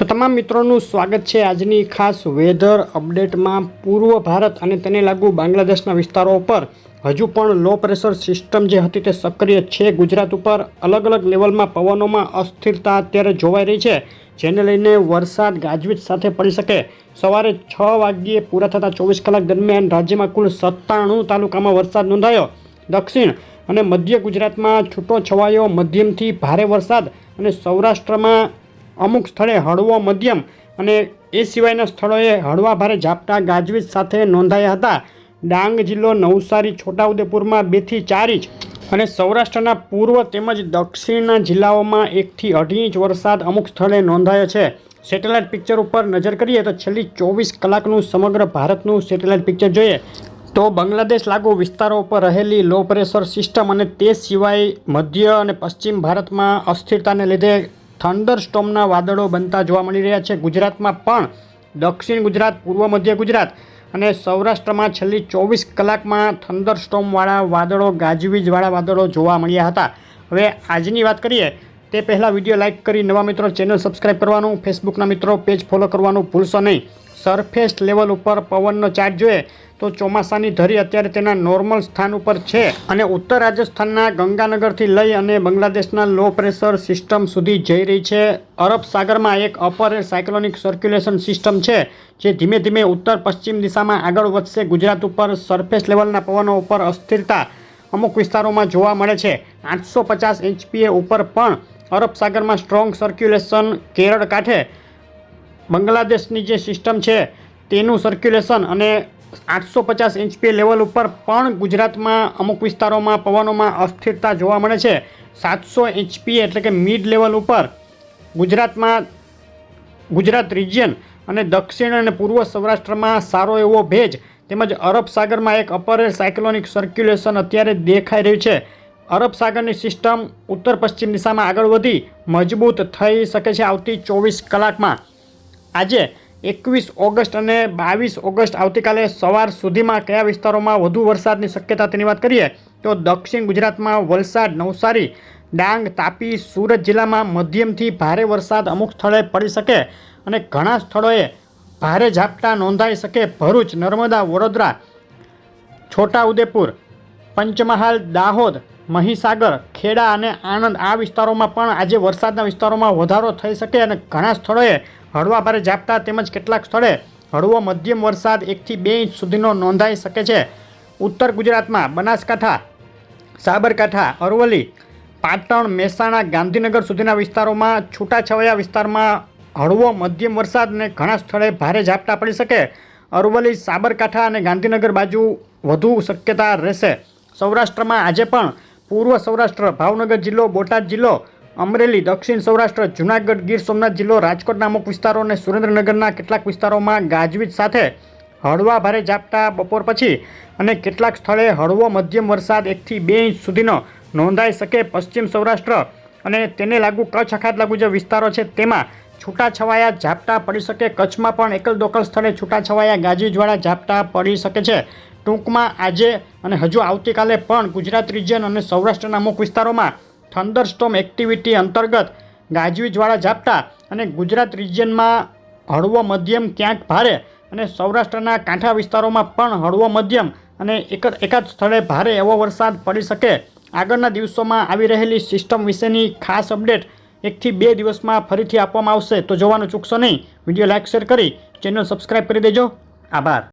તો તમામ મિત્રોનું સ્વાગત છે આજની ખાસ વેધર અપડેટમાં પૂર્વ ભારત અને તેને લાગુ બાંગ્લાદેશના વિસ્તારો ઉપર હજુ પણ લો પ્રેશર સિસ્ટમ જે હતી તે સક્રિય છે. ગુજરાત ઉપર અલગ અલગ લેવલમાં પવનોમાં અસ્થિરતા અત્યારે જોવાઈ રહી છે, જેને લઈને વરસાદ ગાજવીજ સાથે પડી શકે. સવારે છ વાગ્યે પૂરા થતા ચોવીસ કલાક દરમિયાન રાજ્યમાં કુલ સત્તાણું તાલુકામાં વરસાદ નોંધાયો. દક્ષિણ અને મધ્ય ગુજરાતમાં છૂટો છવાયો મધ્યમથી ભારે વરસાદ અને સૌરાષ્ટ્રમાં અમુક સ્થળે હળવો મધ્યમ અને એ સિવાયના સ્થળોએ હળવા ભારે ઝાપટા ગાજવીજ સાથે નોંધાયા હતા. ડાંગ જિલ્લો નવસારી, છોટાઉદેપુરમાં બેથી ચાર ઇંચ અને સૌરાષ્ટ્રના પૂર્વ તેમજ દક્ષિણના જિલ્લાઓમાં એકથી અઢી ઇંચ વરસાદ અમુક સ્થળે નોંધાયો છે. સેટેલાઇટ પિક્ચર ઉપર નજર કરીએ તો છેલ્લી ચોવીસ કલાકનું સમગ્ર ભારતનું સેટેલાઇટ પિક્ચર જોઈએ તો બાંગ્લાદેશ લાગુ વિસ્તારો ઉપર રહેલી લો પ્રેશર સિસ્ટમ અને તે સિવાય મધ્ય અને પશ્ચિમ ભારતમાં અસ્થિરતાને લીધે થંડર સ્ટોમના વાદળો બનતા જોવા મળી રહ્યા છે. ગુજરાતમાં પણ દક્ષિણ ગુજરાત, પૂર્વ મધ્ય ગુજરાત અને સૌરાષ્ટ્રમાં છેલ્લી ચોવીસ કલાકમાં થંડર સ્ટોમવાળા વાદળો, ગાજવીજવાળા વાદળો જોવા મળ્યા હતા. હવે આજની વાત કરીએ તે પહેલાં વીડિયો લાઇક કરી નવા મિત્રો ચેનલ સબસ્ક્રાઇબ કરવાનું, ફેસબુકના મિત્રો પેજ ફોલો કરવાનું ભૂલશો નહીં. સરફેસ લેવલ ઉપર પવનનો ચાર્જ જોઈએ તો ચોમાસાની ધરી અત્યારે તેના નોર્મલ સ્થાન ઉપર છે અને ઉત્તર રાજસ્થાનના ગંગાનગરથી લઈ અને બાંગ્લાદેશના લો પ્રેશર સિસ્ટમ સુધી જઈ રહી છે. અરબ સાગરમાં એક અપર સાયક્લોનિક સર્ક્યુલેશન સિસ્ટમ છે જે ધીમે ધીમે ઉત્તર પશ્ચિમ દિશામાં આગળ વધશે. ગુજરાત ઉપર સરફેસ લેવલના પવનો ઉપર અસ્થિરતા અમુક વિસ્તારોમાં જોવા મળે છે. આઠસો પચાસ એચપીએ ઉપર પણ અરબ સાગરમાં સ્ટ્રોંગ સર્ક્યુલેશન કેરળ કાંઠે બાંગ્લાદેશની જે સિસ્ટમ છે, તેનું સર્ક્યુલેશન અને આઠસો પચાસ એચપી લેવલ ઉપર પણ ગુજરાતમાં અમુક વિસ્તારોમાં પવનોમાં અસ્થિરતા જોવા મળે છે. સાતસો એચપી એટલે કે મિડ લેવલ ઉપર ગુજરાતમાં ગુજરાત રિજિયન અને દક્ષિણ અને પૂર્વ સૌરાષ્ટ્રમાં સારો એવો ભેજ તેમજ અરબ સાગરમાં એક અપર સાયક્લોનિક સર્ક્યુલેશન અત્યારે દેખાઈ રહ્યું છે. અરબ સાગરની સિસ્ટમ ઉત્તર પશ્ચિમ દિશામાં આગળ વધી મજબૂત થઈ શકે છે આવતી ચોવીસ કલાકમાં. આજે એકવીસ ઓગસ્ટ અને બાવીસ ઓગસ્ટ આવતીકાલે સવાર સુધીમાં કયા વિસ્તારોમાં વધુ વરસાદની શક્યતા તેની વાત કરીએ, તો દક્ષિણ ગુજરાતમાં વલસાડ, નવસારી, ડાંગ, તાપી, સુરત જિલ્લામાં મધ્યમથી ભારે વરસાદ અમુક સ્થળે પડી શકે અને ઘણા સ્થળોએ ભારે ઝાપટા નોંધાઈ શકે. ભરૂચ, નર્મદા, વડોદરા, છોટાઉદેપુર, પંચમહાલ, દાહોદ મહીસાગર, ખેડા અને આણંદ આ વિસ્તારોમાં પણ આજે વરસાદના વિસ્તારોમાં વધારો થઈ શકે અને ઘણા સ્થળોએ હળવા ભારે ઝાપટા તેમજ કેટલાક સ્થળે હળવો મધ્યમ વરસાદ એકથી બે ઇંચ સુધીનો નોંધાઈ શકે છે. ઉત્તર ગુજરાતમાં બનાસકાંઠા, સાબરકાંઠા, અરવલ્લી, પાટણ, મહેસાણા, ગાંધીનગર સુધીના વિસ્તારોમાં છૂટાછવાયા વિસ્તારમાં હળવો મધ્યમ વરસાદ અને ઘણા સ્થળે ભારે ઝાપટા પડી શકે. અરવલ્લી, સાબરકાંઠા અને ગાંધીનગર બાજુ વધુ શક્યતા રહેશે. સૌરાષ્ટ્રમાં આજે પણ પૂર્વ સૌરાષ્ટ્ર, ભાવનગર જિલ્લો, બોટાદ જિલ્લો, અમરેલી, દક્ષિણ સૌરાષ્ટ્ર, જૂનાગઢ, ગીર સોમનાથ જિલ્લો, રાજકોટના અમુક વિસ્તારો અને સુરેન્દ્રનગરના કેટલાક વિસ્તારોમાં ગાજવીજ સાથે હળવા ભારે ઝાપટા બપોર પછી અને કેટલાક સ્થળે હળવો મધ્યમ વરસાદ એકથી બે ઇંચ સુધીનો નોંધાઈ શકે પશ્ચિમ સૌરાષ્ટ્ર અને તેને લાગુ કચ્છ અખાત લાગુ જે વિસ્તારો છે તેમાં છૂટાછવાયા ઝાપટા પડી શકે. કચ્છમાં પણ એકલ દોકલ સ્થળે છૂટાછવાયા ગાજવીજવાળા ઝાપટા પડી શકે છે. ટૂંકમાં આજે અને હજુ આવતીકાલે પણ ગુજરાત રિજિયન અને સૌરાષ્ટ્રના અમુક વિસ્તારોમાં થંડરસ્ટોમ એક્ટિવિટી અંતર્ગત ગાજવીજવાળા ઝાપટા અને ગુજરાત રિજિયનમાં હળવો મધ્યમ ક્યાંક ભારે અને સૌરાષ્ટ્રના કાંઠા વિસ્તારોમાં પણ હળવો મધ્યમ અને એક એકાદ સ્થળે ભારે એવો વરસાદ પડી શકે. આગળના દિવસોમાં આવી રહેલી સિસ્ટમ વિશેની ખાસ અપડેટ એકથી બે દિવસમાં ફરીથી આપવામાં આવશે. તો જોવાનું ચૂકશો નહીં. વીડિયો લાઇક શેર કરી. ચેનલ સબસ્ક્રાઈબ કરી દેજો. આભાર.